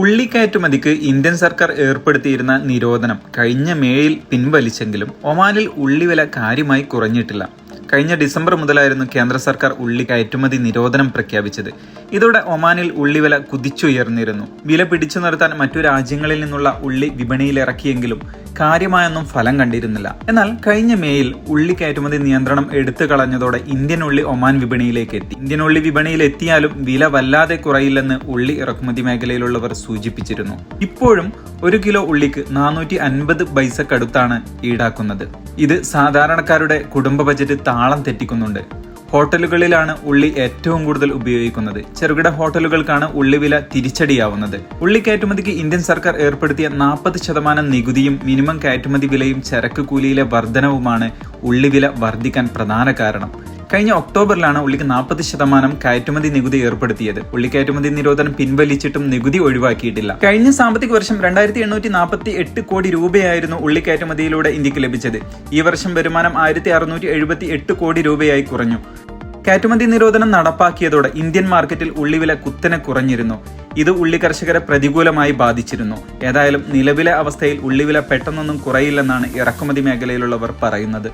ഉള്ളി കയറ്റുമതിക്ക് ഇന്ത്യൻ സർക്കാർ ഏർപ്പെടുത്തിയിരുന്ന നിരോധനം കഴിഞ്ഞ മേയിൽ പിൻവലിച്ചെങ്കിലും ഒമാനിൽ ഉള്ളിവില കാര്യമായി കുറഞ്ഞിട്ടില്ല. കഴിഞ്ഞ ഡിസംബർ മുതലായിരുന്നു കേന്ദ്ര സർക്കാർ ഉള്ളി കയറ്റുമതി നിരോധനം പ്രഖ്യാപിച്ചത്. ഇതോടെ ഒമാനിൽ ഉള്ളിവില കുതിച്ചുയർന്നിരുന്നു. വില പിടിച്ചു നിർത്താൻ മറ്റു രാജ്യങ്ങളിൽ നിന്നുള്ള ഉള്ളി വിപണിയിൽ ഇറക്കിയെങ്കിലും കാര്യമായൊന്നും ഫലം കണ്ടിരുന്നില്ല. എന്നാൽ കഴിഞ്ഞ മേയിൽ ഉള്ളി കയറ്റുമതി നിയന്ത്രണം എടുത്തു കളഞ്ഞതോടെ ഇന്ത്യൻ ഉള്ളി ഒമാൻ വിപണിയിലേക്ക് എത്തി. ഇന്ത്യൻ ഉള്ളി വിപണിയിൽ എത്തിയാലും വില വല്ലാതെ കുറയില്ലെന്ന് ഉള്ളി ഇറക്കുമതി മേഖലയിലുള്ളവർ സൂചിപ്പിച്ചിരുന്നു. ഇപ്പോഴും ഒരു കിലോ ഉള്ളിക്ക് നാനൂറ്റി അൻപത് പൈസക്കടുത്താണ് ഈടാക്കുന്നത്. ഇത് സാധാരണക്കാരുടെ കുടുംബ ബജറ്റ് താളം തെറ്റിക്കുന്നുണ്ട്. ഹോട്ടലുകളിലാണ് ഉള്ളി ഏറ്റവും കൂടുതൽ ഉപയോഗിക്കുന്നത്. ചെറുകിട ഹോട്ടലുകൾക്കാണ് ഉള്ളി വില തിരിച്ചടിയാവുന്നത്. ഉള്ളി കയറ്റുമതിക്ക് ഇന്ത്യൻ സർക്കാർ ഏർപ്പെടുത്തിയ നാൽപ്പത് ശതമാനം നികുതിയും മിനിമം കയറ്റുമതി വിലയും ചരക്ക് കൂലിയിലെ വർധനവുമാണ് ഉള്ളി വില വർദ്ധിക്കാൻ പ്രധാന കാരണം. കഴിഞ്ഞ ഒക്ടോബറിലാണ് ഉള്ളിക്ക് നാൽപ്പത് ശതമാനം കയറ്റുമതി നികുതി ഏർപ്പെടുത്തിയത്. ഉള്ളി കയറ്റുമതി നിരോധനം പിൻവലിച്ചിട്ടും നികുതി ഒഴിവാക്കിയിട്ടില്ല. കഴിഞ്ഞ സാമ്പത്തിക വർഷം രണ്ടായിരത്തി എണ്ണൂറ്റി നാൽപ്പത്തി എട്ട് കോടി രൂപയായിരുന്നു ഉള്ളി കയറ്റുമതിയിലൂടെ ഇന്ത്യയ്ക്ക് ലഭിച്ചത്. ഈ വർഷം വരുമാനം ആയിരത്തി അറുന്നൂറ്റി എഴുപത്തി എട്ട് കോടി രൂപയായി കുറഞ്ഞു. കയറ്റുമതി നിരോധനം നടപ്പാക്കിയതോടെ ഇന്ത്യൻ മാർക്കറ്റിൽ ഉള്ളിവില കുത്തനെ കുറഞ്ഞിരുന്നു. ഇത് ഉള്ളി കർഷകരെ പ്രതികൂലമായി ബാധിച്ചിരുന്നു. ഏതായാലും നിലവിലെ അവസ്ഥയിൽ ഉള്ളിവില പെട്ടെന്നൊന്നും കുറയില്ലെന്നാണ് ഇറക്കുമതി മേഖലയിലുള്ളവർ പറയുന്നത്.